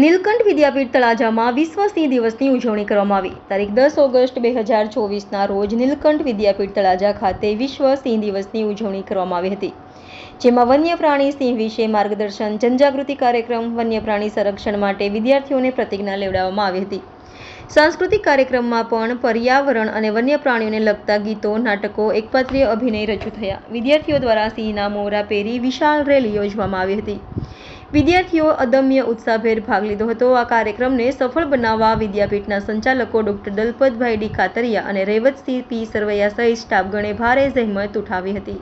નીલકંઠ વિદ્યાપીઠ તળાજામાં વિશ્વ સિંહ દિવસની ઉજવણી કરવામાં આવી. તારીખ દસ ઓગસ્ટ બે હજાર ચોવીસના રોજ નીલકંઠ વિદ્યાપીઠ તળાજા ખાતે વિશ્વ સિંહ દિવસની ઉજવણી કરવામાં આવી હતી. જેમાં વન્ય પ્રાણી સિંહ વિશે માર્ગદર્શન, જનજાગૃતિ કાર્યક્રમ વન્ય પ્રાણી સંરક્ષણ માટે વિદ્યાર્થીઓને પ્રતિજ્ઞા લેવડાવવામાં આવી હતી. સાંસ્કૃતિક કાર્યક્રમમાં પણ પર્યાવરણ અને વન્ય પ્રાણીઓને લગતા ગીતો, નાટકો, એકપાત્રીય અભિનય રજૂ થયા. વિદ્યાર્થીઓ દ્વારા સિંહના મોરા પહેરી વિશાળ રેલી યોજવામાં આવી હતી. વિદ્યાર્થીઓ અદમ્ય ઉત્સાહભેર ભાગ લીધો હતો. આ કાર્યક્રમને સફળ બનાવવા વિદ્યાપીઠના સંચાલકો ડોક્ટર દલપતભાઈ ડી ખાતરિયા અને રેવતસિંહ પી સરવૈયા સહિત સ્ટાફગણે ભારે જહેમત ઉઠાવી હતી.